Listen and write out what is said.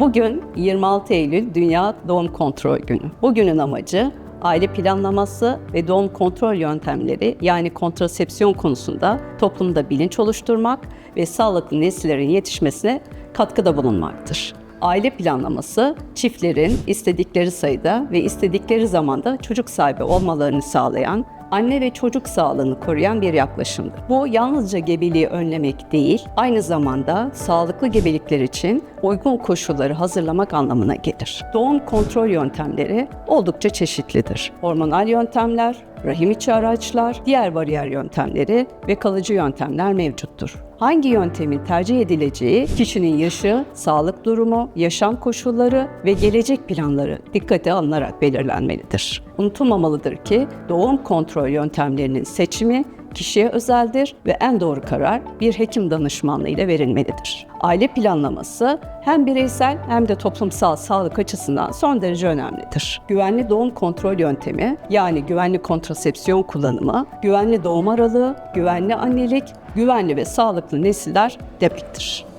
Bugün 26 Eylül Dünya Doğum Kontrol Günü. Bugünün amacı aile planlaması ve doğum kontrol yöntemleri yani kontrasepsiyon konusunda toplumda bilinç oluşturmak ve sağlıklı nesillerin yetişmesine katkıda bulunmaktır. Aile planlaması çiftlerin istedikleri sayıda ve istedikleri zamanda çocuk sahibi olmalarını sağlayan anne ve çocuk sağlığını koruyan bir yaklaşımdır. Bu yalnızca gebeliği önlemek değil, aynı zamanda sağlıklı gebelikler için uygun koşulları hazırlamak anlamına gelir. Doğum kontrol yöntemleri oldukça çeşitlidir. Hormonal yöntemler, rahim içi araçlar, diğer bariyer yöntemleri ve kalıcı yöntemler mevcuttur. Hangi yöntemin tercih edileceği kişinin yaşı, sağlık durumu, yaşam koşulları ve gelecek planları dikkate alınarak belirlenmelidir. Unutulmamalıdır ki doğum kontrol yöntemlerinin seçimi kişiye özeldir ve en doğru karar bir hekim danışmanlığı ile verilmelidir. Aile planlaması hem bireysel hem de toplumsal sağlık açısından son derece önemlidir. Güvenli doğum kontrol yöntemi yani güvenli kontrasepsiyon kullanımı, güvenli doğum aralığı, güvenli annelik, güvenli ve sağlıklı nesiller demektir.